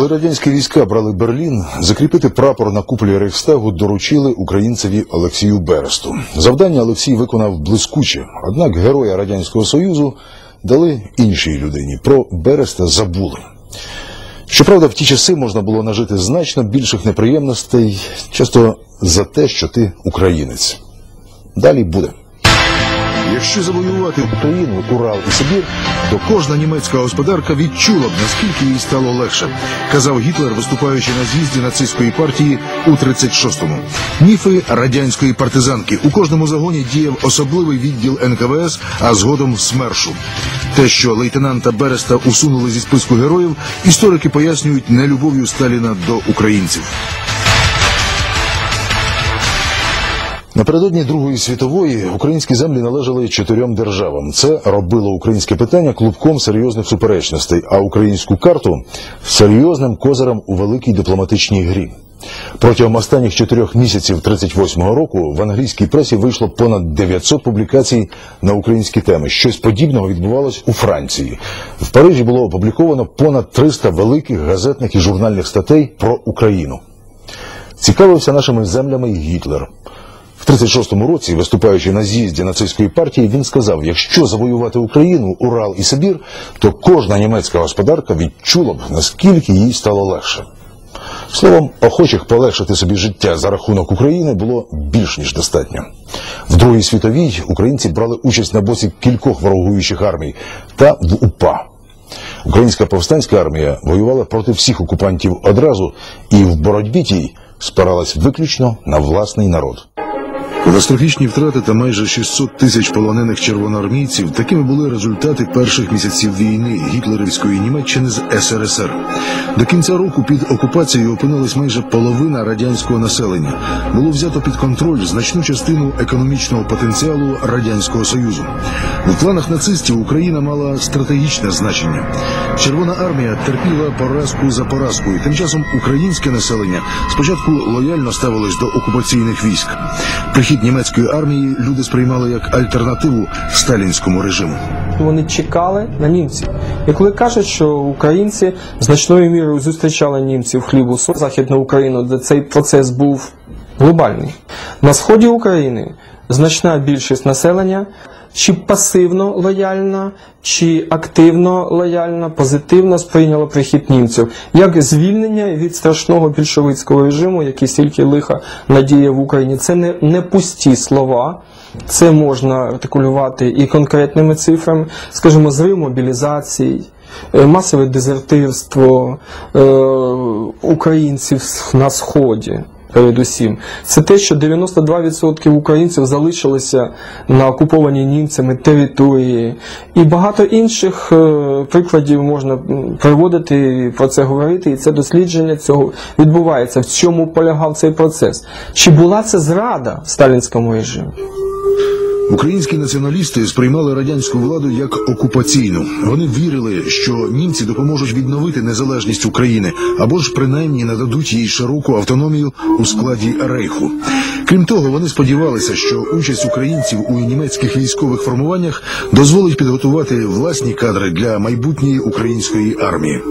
Коли радянські війська брали Берлін, закріпити прапор на куполі Рейхстагу доручили українцеві Олексію Бересту. Завдання Олексій виконав блискуче, однак героя Радянського Союзу дали іншій людині. Про Береста забули. Щоправда, в ті часи можна було нажити значно більших неприємностей, часто за те, що ти українець. Далі буде. Якщо завоювати Україну, Урал і Сибір, то кожна німецька господарка відчула б, наскільки їй стало легше, казав Гітлер, виступаючи на з'їзді нацистської партії у 36-му. Міфи радянської партизанки. У кожному загоні діяв особливий відділ НКВС, а згодом СМЕРШу. Те, що лейтенанта Береста усунули зі списку героїв, історики пояснюють нелюбов'ю Сталіна до українців. Напередодні Другої світової українські землі належали чотирьом державам. Це робило українське питання клубком серйозних суперечностей, а українську карту серйозним козирем у великій дипломатичній грі. Протягом останніх чотирьох місяців 38-го року в англійській пресі вийшло понад 900 публікацій на українські теми. Щось подібного відбувалось у Франції. В Парижі було опубліковано понад 300 великих газетних і журнальних статей про Україну. Цікавився нашими землями Гітлер. В 36-му році, виступаючи на з'їзді нацистської партії, він сказав: якщо завоювати Україну, Урал і Сибір, то кожна німецька господарка відчула б, наскільки їй стало легше. Словом, охочих полегшити собі життя за рахунок України було більш ніж достатньо. В Другій світовій українці брали участь на боці кількох ворогуючих армій та в УПА. Українська повстанська армія воювала проти всіх окупантів одразу і в боротьбі тій спиралась виключно на власний народ. Катастрофічні втрати та майже 600 тисяч полонених червоноармійців такими були результати перших місяців війни гітлерівської Німеччини з СРСР. До кінця року під окупацією опинилась майже половина радянського населення. Було взято під контроль значну частину економічного потенціалу радянського союзу. В планах нацистів Україна мала стратегічне значення. Червона армія терпіла поразку за поразкою. Тим часом українське населення спочатку лояльно ставилось до окупаційних військ. Прихід німецької армії люди сприймали як альтернативу сталінському режиму. Вони чекали на німців. І коли кажуть, що українці значною мірою зустрічали німців хлібу соль, Західну Україну, де цей процес був глобальний. На сході України значна більшість населення чи пасивно лояльна, чи активно лояльна, позитивно сприйняла прихід німців як звільнення від страшного більшовицького режиму, який стільки лиха надіє в Україні. Це не, не пусті слова. Це можна артикулювати і конкретними цифрами, скажімо, зрив мобілізацій, е, масове дезертирство е, українців на сході. Передусім, це те, що 92% українців залишилися на окупованій німцями території, і багато інших е, прикладів можна приводити про це говорити. І це дослідження цього відбувається. В чому полягав цей процес? Чи була це зрада сталінському режиму? Українські націоналісти сприймали радянську владу як окупаційну. Вони вірили, що німці допоможуть відновити незалежність України або ж принаймні нададуть їй широку автономію у складі рейху. Крім того, вони сподівалися, що участь українців у німецьких військових формуваннях дозволить підготувати власні кадри для майбутньої української армії.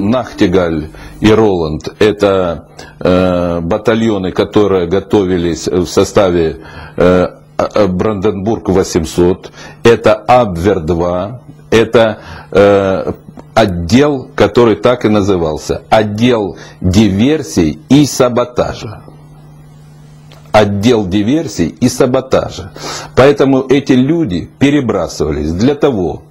Нахтигаль и Роланд – это э, батальоны, которые готовились в составе э, а- Бранденбург 800, это Абвер-2, это э, отдел, который так и назывался, отдел диверсий и саботажа отдел диверсий и саботажа. Поэтому эти люди перебрасывались для того,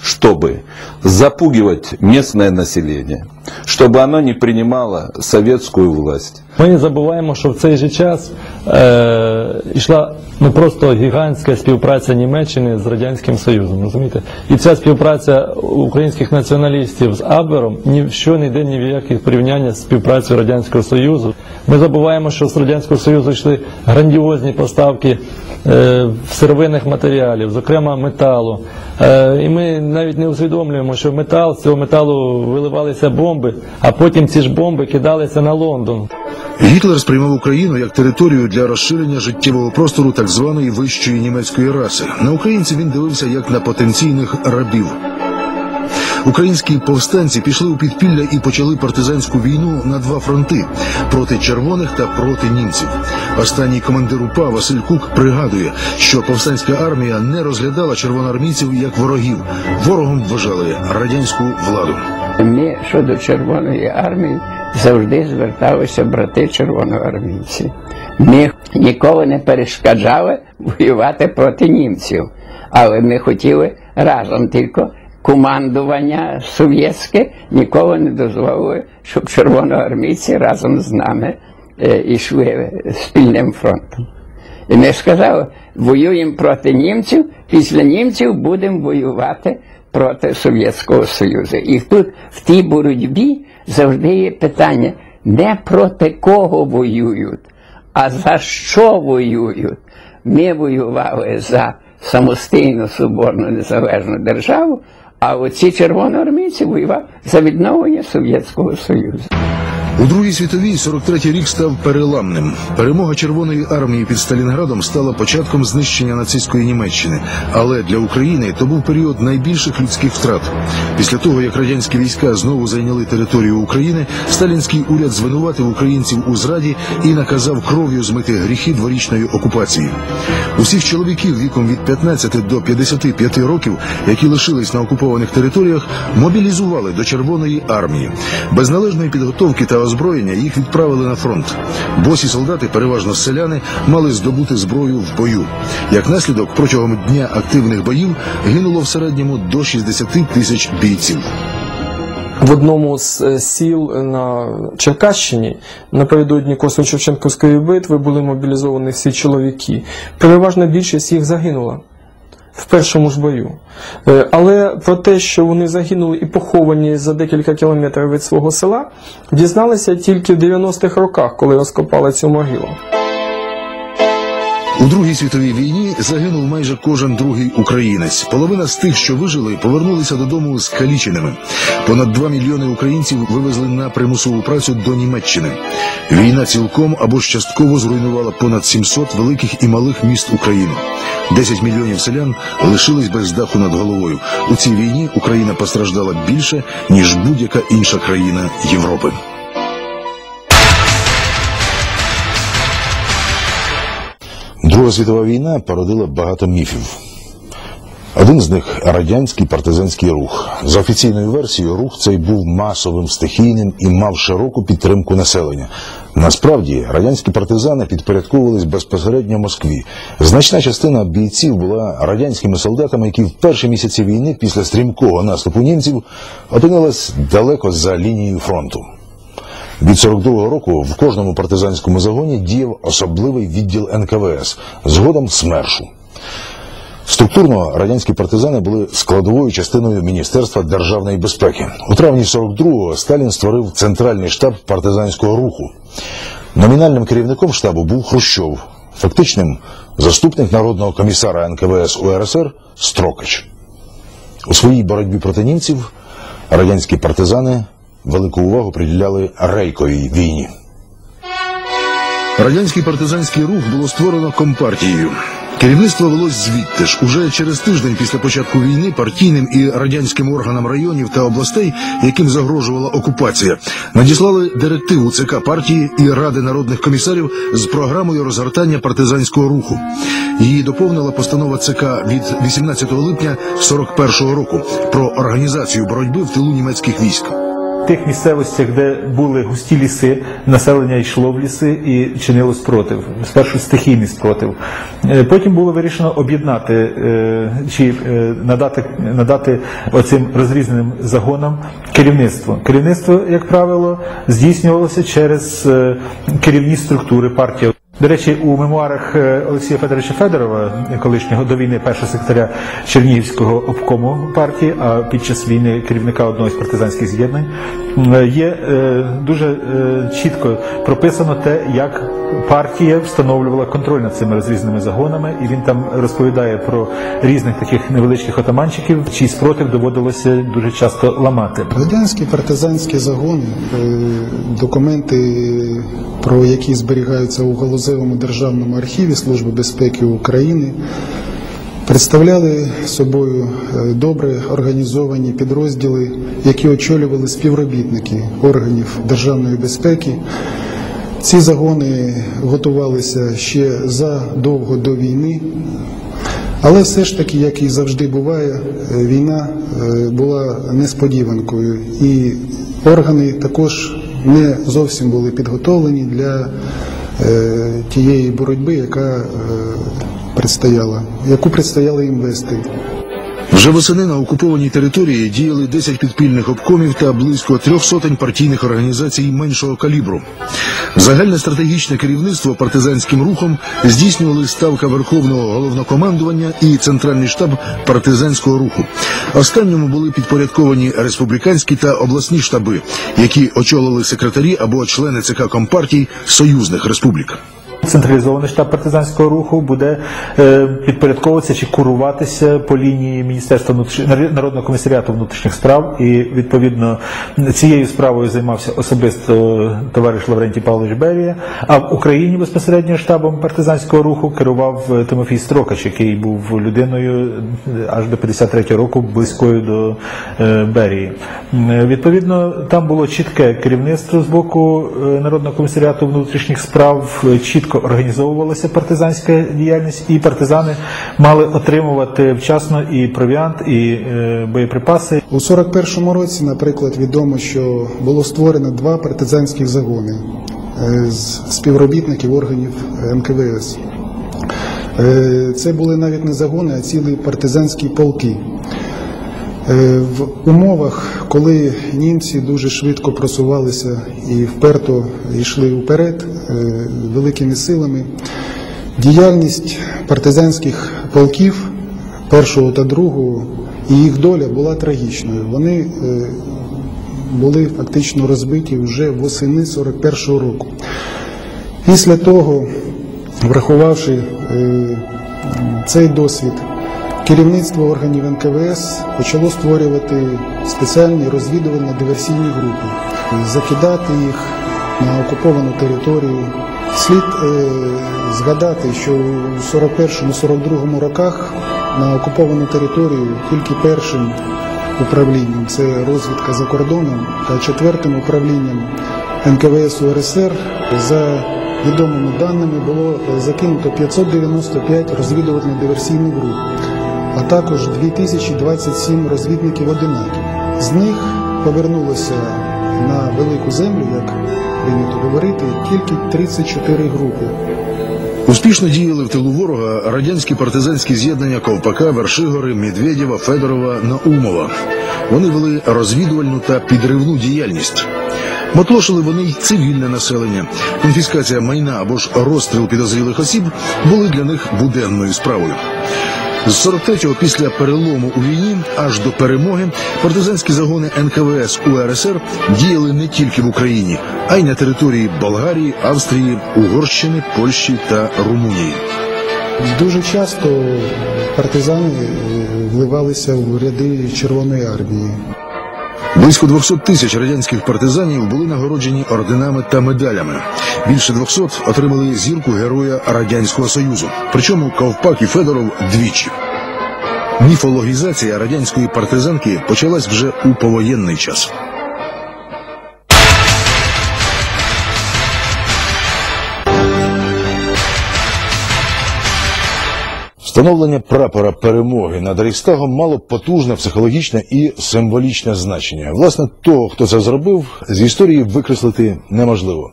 чтобы запугивать местное население, чтобы оно не принимало советскую власть. Ми не забуваємо, що в цей же час е, йшла ну просто гігантська співпраця Німеччини з Радянським Союзом. Розумієте? І ця співпраця українських націоналістів з Абвером ні в що не йде ні в яких порівняння з співпрацею Радянського Союзу. Ми забуваємо, що з Радянського Союзу йшли грандіозні поставки е, сировинних матеріалів, зокрема металу. Е, і ми навіть не усвідомлюємо, що метал з цього металу виливалися бомби, а потім ці ж бомби кидалися на Лондон. Гітлер сприймав Україну як територію для розширення життєвого простору так званої вищої німецької раси. На українців він дивився як на потенційних рабів. Українські повстанці пішли у підпілля і почали партизанську війну на два фронти проти червоних та проти німців. Останній командир УПА Василь Кук пригадує, що повстанська армія не розглядала червоноармійців як ворогів. Ворогом вважали радянську владу. Ми щодо Червоної армії завжди зверталися брати червоноармійці. Ми ніколи не перешкоджали воювати проти німців, але ми хотіли разом тільки командування совєтське ніколи не дозволило, щоб червоноармійці разом з нами е, йшли спільним фронтом. І ми сказали, воюємо проти німців, після німців будемо воювати проти Совєтського Союзу. І тут в тій боротьбі завжди є питання, не проти кого воюють, а за що воюють. Ми воювали за самостійну соборну незалежну державу, а оці червоноармійці воювали за відновлення Совєтського Союзу. У Другій світовій 43-й рік став переламним. Перемога Червоної армії під Сталінградом стала початком знищення нацистської Німеччини. Але для України то був період найбільших людських втрат. Після того, як радянські війська знову зайняли територію України, сталінський уряд звинуватив українців у зраді і наказав кров'ю змити гріхи дворічної окупації. Усіх чоловіків віком від 15 до 55 років, які лишились на окупованих територіях, мобілізували до Червоної армії. Без належної підготовки та озброєння їх відправили на фронт. Босі солдати, переважно селяни, мали здобути зброю в бою. Як наслідок, протягом дня активних боїв гинуло в середньому до 60 тисяч бійців. В одному з е, сіл на Черкащині напередодні Косово-Шевченківської битви були мобілізовані всі чоловіки. Переважна більшість їх загинула в першому ж бою. Е, Але про те, що вони загинули і поховані за декілька кілометрів від свого села, дізналися тільки в 90-х роках, коли розкопали цю могилу. У Другій світовій війні загинув майже кожен другий українець. Половина з тих, що вижили, повернулися додому з каліченими. Понад 2 мільйони українців вивезли на примусову працю до Німеччини. Війна цілком або ж частково зруйнувала понад 700 великих і малих міст України. 10 мільйонів селян лишились без даху над головою. У цій війні Україна постраждала більше ніж будь-яка інша країна Європи. Друга світова війна породила багато міфів. Один з них радянський партизанський рух. За офіційною версією, рух цей був масовим, стихійним і мав широку підтримку населення. Насправді, радянські партизани підпорядковувались безпосередньо Москві. Значна частина бійців була радянськими солдатами, які в перші місяці війни після стрімкого наступу німців опинились далеко за лінією фронту. Від 42-го року в кожному партизанському загоні діяв особливий відділ НКВС, згодом СМЕРШу. Структурно радянські партизани були складовою частиною Міністерства державної безпеки. У травні 42-го Сталін створив центральний штаб партизанського руху. Номінальним керівником штабу був Хрущов, фактичним заступник народного комісара НКВС УРСР Строкач. У своїй боротьбі проти німців радянські партизани велику увагу приділяли рейковій війні. Радянський партизанський рух було створено компартією. Керівництво велось звідти ж уже через тиждень після початку війни партійним і радянським органам районів та областей, яким загрожувала окупація, надіслали директиву ЦК партії і Ради народних комісарів з програмою розгортання партизанського руху. Її доповнила постанова ЦК від 18 липня 41 року про організацію боротьби в тилу німецьких військ. Тих місцевостях, де були густі ліси, населення йшло в ліси і чинило спротив. Спершу стихійний спротив. Е, Потім було вирішено об'єднати е, чи е, надати, надати оцим розрізненим загонам керівництво. Керівництво, як правило, здійснювалося через керівні структури партії. До речі, у мемуарах е, Олексія Федоровича Федорова, колишнього до війни першого секретаря Чернігівського обкому партії, а під час війни керівника одного з партизанських з'єднань, е, є е, дуже е, чітко прописано те, як партія встановлювала контроль над цими розрізненими загонами, і він там розповідає про різних таких невеличких отаманчиків, чий спротив доводилося дуже часто ламати. Радянський партизанський загон, е, документи, про які зберігаються у Галузевому державному архіві Служби безпеки України, представляли собою е, добре організовані підрозділи, які очолювали співробітники органів державної безпеки. Ці загони готувалися ще задовго до війни, але все ж таки, як і завжди буває, е, війна е, була несподіванкою, і органи також не зовсім були підготовлені для е, тієї боротьби, яка предстояла, яку предстояло їм вести. Вже восени на окупованій території діяли 10 підпільних обкомів та близько трьох сотень партійних організацій меншого калібру. Загальне стратегічне керівництво партизанським рухом здійснювали ставка Верховного головнокомандування і Центральний штаб партизанського руху. Останньому були підпорядковані республіканські та обласні штаби, які очолили секретарі або члени ЦК Компартій союзних республік. Централізований штаб партизанського руху буде е, підпорядковуватися чи куруватися по лінії Міністерства внутрішніх народного комісаріату внутрішніх справ, і відповідно цією справою займався особисто товариш Лаврентій Павлович Берія. А в Україні безпосередньо штабом партизанського руху керував е, Тимофій Строкач, який був людиною е, аж до 53 року близькою до Берії. Відповідно, там було чітке керівництво з боку Народного комісаріату внутрішніх справ, е, чітко організовувалася партизанська діяльність, і партизани мали отримувати вчасно і провіант, і е, боєприпаси. У 41-му році, наприклад, відомо, що було створено два партизанських загони е, з співробітників органів НКВС. Е, Це були навіть не загони, а цілі партизанські полки. Е, В умовах, коли німці дуже швидко просувалися і вперто йшли вперед е, великими силами, діяльність партизанських полків першого та другого і їх доля була трагічною. Вони е, були фактично розбиті вже восени 41-го року. Після того, врахувавши цей досвід, керівництво органів НКВС почало створювати спеціальні розвідувально-диверсійні групи, закидати їх на окуповану територію. Слід е, згадати, що у 41-42 роках на окуповану територію тільки першим управлінням це розвідка за кордоном та четвертим управлінням НКВС УРСР за відомими даними було закинуто 595 розвідувально-диверсійних груп, а також 2027 розвідників-одинаків. З них повернулося на велику землю, як прийнято говорити, тільки 34 групи. Успішно діяли в тилу ворога радянські партизанські з'єднання Ковпака, Вершигори, Медведєва, Федорова, Наумова. Вони вели розвідувальну та підривну діяльність. Мотлошили вони й цивільне населення. Конфіскація майна або ж розстріл підозрілих осіб були для них буденною справою. З 43-го після перелому у війні аж до перемоги партизанські загони НКВС УРСР діяли не тільки в Україні, а й на території Болгарії, Австрії, Угорщини, Польщі та Румунії. Дуже часто партизани вливалися в ряди Червоної армії. Близько 200 тисяч радянських партизанів були нагороджені орденами та медалями. Більше 200 отримали зірку Героя Радянського Союзу. Причому Ковпак і Федоров двічі. Міфологізація радянської партизанки почалась вже у повоєнний час. Встановлення прапора перемоги над Рейхстагом мало потужне психологічне і символічне значення. Власне, того, хто це зробив, з історії викреслити неможливо.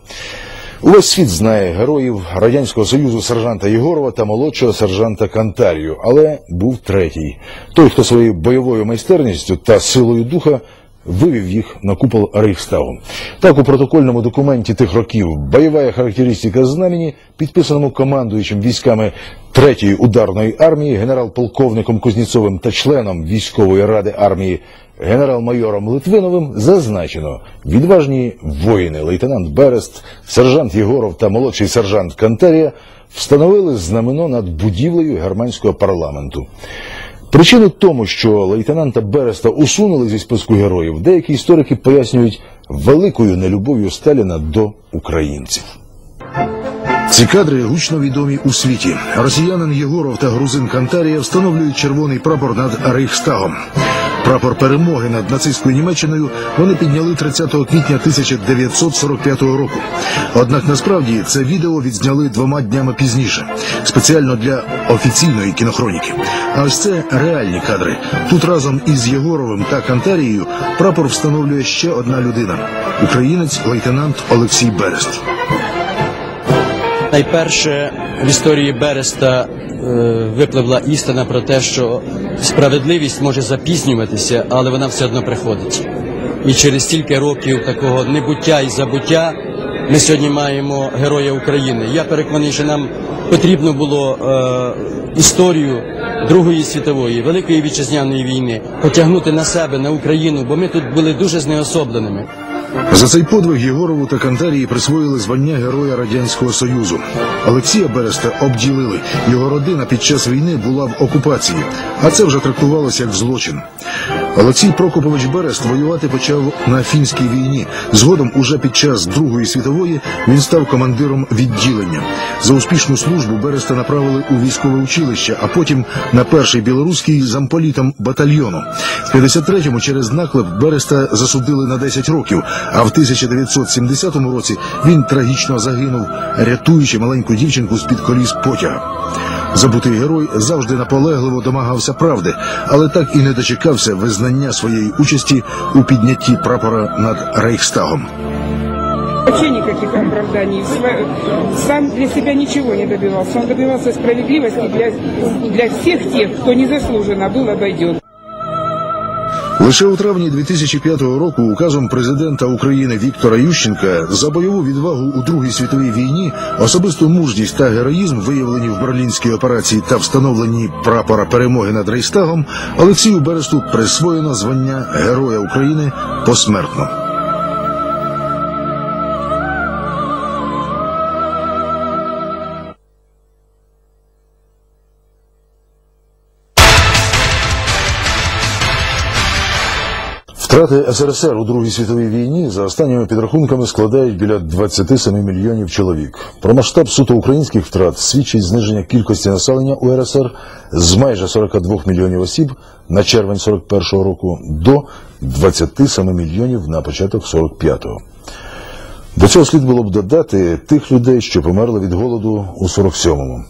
Увесь світ знає героїв Радянського Союзу сержанта Єгорова та молодшого сержанта Кантарію, але був третій. Той, хто своєю бойовою майстерністю та силою духа вивів їх на купол Рейхстагу. Так, у протокольному документі тих років бойова характеристика знамені, підписаному командуючим військами третьої ударної армії, генерал-полковником Кузнєцовим та членом військової ради армії генерал-майором Литвиновим зазначено відважні воїни, лейтенант Берест, сержант Єгоров та молодший сержант Кантарія встановили знамено над будівлею германського парламенту. Причину тому, що лейтенанта Береста усунули зі списку героїв, деякі історики пояснюють великою нелюбов'ю Сталіна до українців. Ці кадри гучно відомі у світі. Росіянин Єгоров та грузин Кантарія встановлюють червоний прапор над Рейхстагом. Прапор перемоги над нацистською Німеччиною вони підняли 30 квітня 1945 року. Однак насправді це відео відзняли двома днями пізніше, спеціально для офіційної кінохроніки. А ось це реальні кадри. Тут разом із Єгоровим та Кантарією прапор встановлює ще одна людина українець лейтенант Олексій Берест. Найперше в історії Береста е, випливла істина про те, що справедливість може запізнюватися, але вона все одно приходить. І через стільки років такого небуття і забуття ми сьогодні маємо героя України. Я переконаний, що нам потрібно було е, історію Другої світової, Великої вітчизняної війни потягнути на себе, на Україну, бо ми тут були дуже знеособленими. За цей подвиг Єгорову та Кантарії присвоїли звання Героя Радянського Союзу. Олексія Береста обділили. Його родина під час війни була в окупації, а це вже трактувалося як злочин. Олексій Прокопович Берест воювати почав на фінській війні. Згодом, уже під час Другої світової, він став командиром відділення. За успішну службу Береста направили у військове училище, а потім на перший білоруський замполітом батальйону. В 53-му через наклеп Береста засудили на 10 років, а в 1970 році він трагічно загинув, рятуючи маленьку дівчинку з під коліс потяга. Забутий герой завжди наполегливо домагався правди, але так і не дочекався визнання своєї участі у піднятті прапора над Рейхстагом. Вообще никаких оправданий. Сам для себя ничего не добивался. Он добивался справедливости для, для всех тех, кто незаслуженно был обойден. Лише у травні 2005 року указом президента України Віктора Ющенка за бойову відвагу у Другій світовій війні, особисту мужність та героїзм, виявлені в берлінській операції та встановленні прапора перемоги над Рейстагом, Олексію Бересту присвоєно звання Героя України посмертно. Втрати СРСР у Другій світовій війні за останніми підрахунками складають біля 27 мільйонів чоловік. Про масштаб суто українських втрат свідчить зниження кількості населення у РСР з майже 42 мільйонів осіб на червень 41-го року до 27 мільйонів на початок 45-го. До цього слід було б додати тих людей, що померли від голоду у 47-му.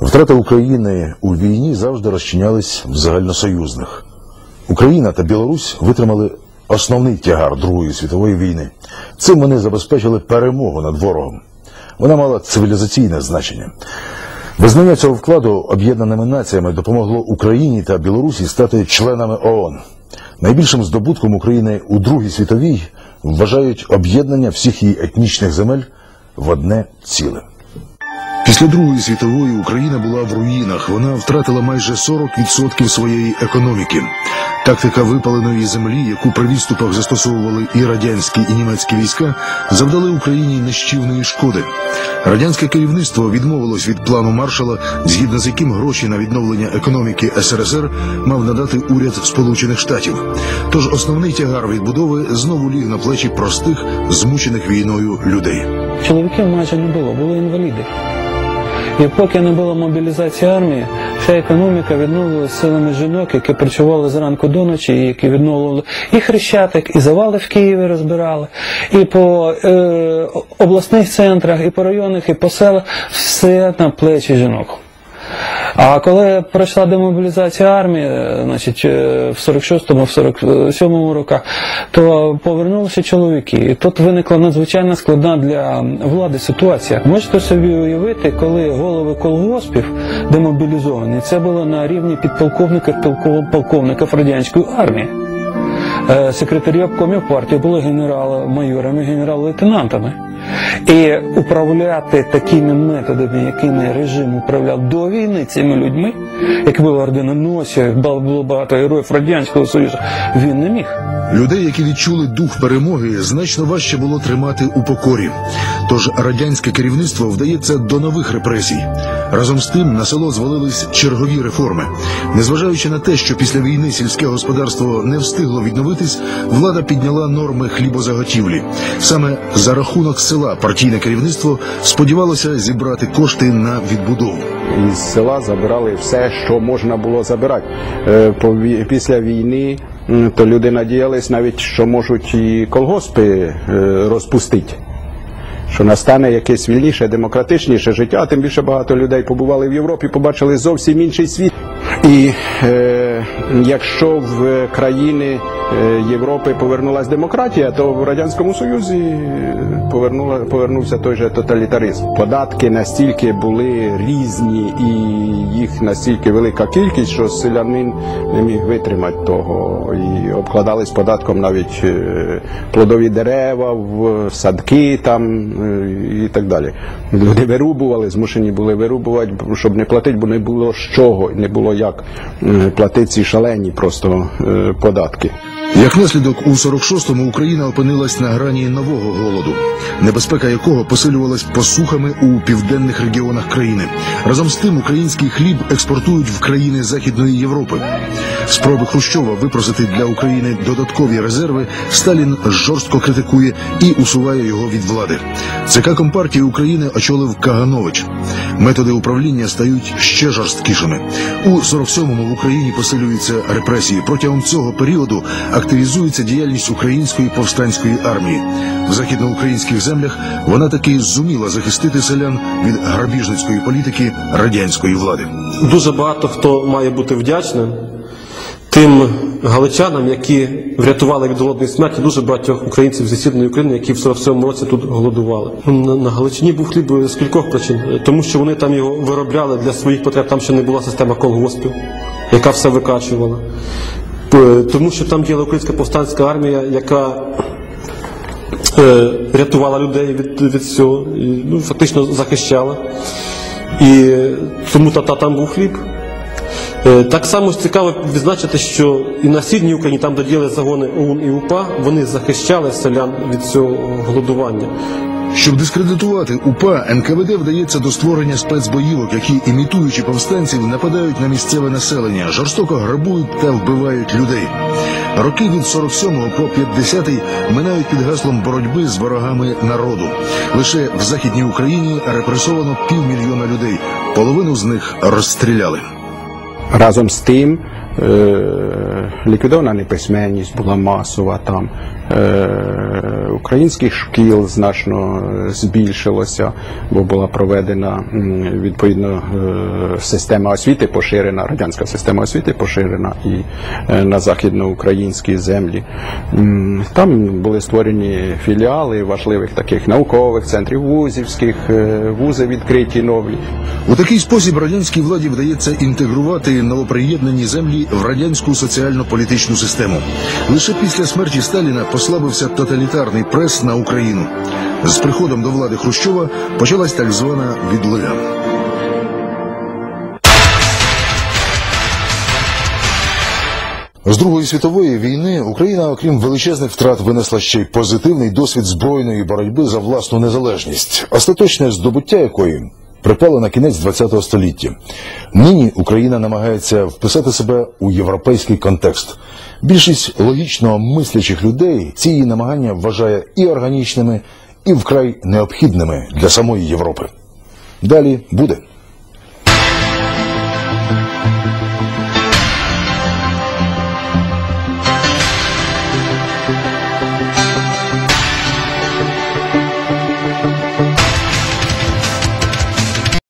Втрати України у війні завжди розчинялись в загальносоюзних. Україна та Білорусь витримали основний тягар Другої світової війни. Цим вони забезпечили перемогу над ворогом. Вона мала цивілізаційне значення. Визнання цього вкладу об'єднаними націями допомогло Україні та Білорусі стати членами ООН. Найбільшим здобутком України у Другій світовій вважають об'єднання всіх її етнічних земель в одне ціле. Після Другої світової Україна була в руїнах. Вона втратила майже 40% своєї економіки. Тактика випаленої землі, яку при відступах застосовували і радянські, і німецькі війська, завдали Україні нищівної шкоди. Радянське керівництво відмовилось від плану маршала, згідно з яким гроші на відновлення економіки СРСР мав надати уряд Сполучених Штатів. Тож основний тягар відбудови знову ліг на плечі простих, змучених війною людей. Чоловіків майже не було, були інваліди. І поки не було мобілізації армії, вся економіка відновилася силами жінок, які працювали зранку до ночі, і які відновили і хрещатик, і завали в Києві розбирали, і по е, обласних центрах, і по районах, і по селах все на плечі жінок. А коли пройшла демобілізація армії, е, значить, е, в 46-му, в 47-му роках, то повернулися чоловіки. І тут виникла надзвичайно складна для влади ситуація. Можете собі уявити, коли голови колгоспів демобілізовані, це було на рівні підполковників полков- полковників радянської армії. Е, Секретарі обкомів партії були генерал-майорами, генерал-лейтенантами. І управляти такими методами, якими режим управляв до війни цими людьми, як були орденоносці, як було багато героїв Радянського Союзу, він не міг. Людей, які відчули дух перемоги, значно важче було тримати у покорі. Тож радянське керівництво вдається до нових репресій. Разом з тим на село звалились чергові реформи. Незважаючи на те, що після війни сільське господарство не встигло відновити. Відновитись, влада підняла норми хлібозаготівлі. Саме за рахунок села партійне керівництво сподівалося зібрати кошти на відбудову. із села забирали все, що можна було забирати. Е, Після війни то люди надіялись навіть, що можуть і колгоспи е, розпустити. Що настане якесь вільніше, демократичніше життя, тим більше багато людей побували в Європі, побачили зовсім інший світ. І е, якщо в країни е, Європи повернулася демократія, то в Радянському Союзі е, повернула, повернувся той же тоталітаризм. Податки настільки були різні і їх настільки велика кількість, що селянин не міг витримати того. І обкладались податком навіть е, плодові дерева, в садки там і так далі. Люди вирубували, змушені були вирубувати, щоб не платити, бо не було з чого, не було як е, платити ці шалені просто е, податки. Як наслідок, у 46-му Україна опинилась на грані нового голоду, небезпека якого посилювалась посухами у південних регіонах країни. Разом з тим, український хліб експортують в країни Західної Європи. Спроби Хрущова випросити для України додаткові резерви Сталін жорстко критикує і усуває його від влади. ЦК Компартії України очолив Каганович. Методи управління стають ще жорсткішими. У 47-му в Україні посилюються репресії. Протягом цього періоду активізується діяльність української повстанської армії. В західноукраїнських землях вона таки зуміла захистити селян від грабіжницької політики радянської влади. Дуже багато хто має бути вдячним тим галичанам, які врятували від голодної смерті дуже багатьох українців зі східної України, які в 47-му році тут голодували. На, Галичині був хліб з кількох причин, тому що вони там його виробляли для своїх потреб, там ще не була система колгоспів, яка все викачувала. Тому що там діяла українська повстанська армія, яка е, рятувала людей від, від цього, і, ну, фактично захищала. І тому та, та там був хліб. Е, Так само цікаво відзначити, що і на східній Україні, там, де діяли загони ОУН і УПА, вони захищали селян від цього голодування. Щоб дискредитувати УПА, НКВД вдається до створення спецбоївок, які, імітуючи повстанців, нападають на місцеве населення, жорстоко грабують та вбивають людей. Роки від 47 по 50 минають під гаслом боротьби з ворогами народу. Лише в Західній Україні репресовано півмільйона людей. Половину з них розстріляли. Разом з тим е, ліквідована неписьменність була масова там. Українських шкіл значно е, збільшилося, бо була проведена відповідно е, система освіти поширена, радянська система освіти поширена і е, на західноукраїнській землі. Там були створені філіали важливих таких наукових центрів вузівських, вузи відкриті нові. У такий спосіб радянській владі вдається інтегрувати новоприєднані землі в радянську соціально-політичну систему. Лише після смерті Сталіна послабився тоталітарний прес на Україну. З приходом до влади Хрущова почалась так звана відлига. З Другої світової війни Україна, окрім величезних втрат, винесла ще й позитивний досвід збройної боротьби за власну незалежність, остаточне здобуття якої припало на кінець ХХ століття. Нині Україна намагається вписати себе у європейський контекст. Більшість логічно мислячих людей ці її намагання вважає і органічними, і вкрай необхідними для самої Європи. Далі буде.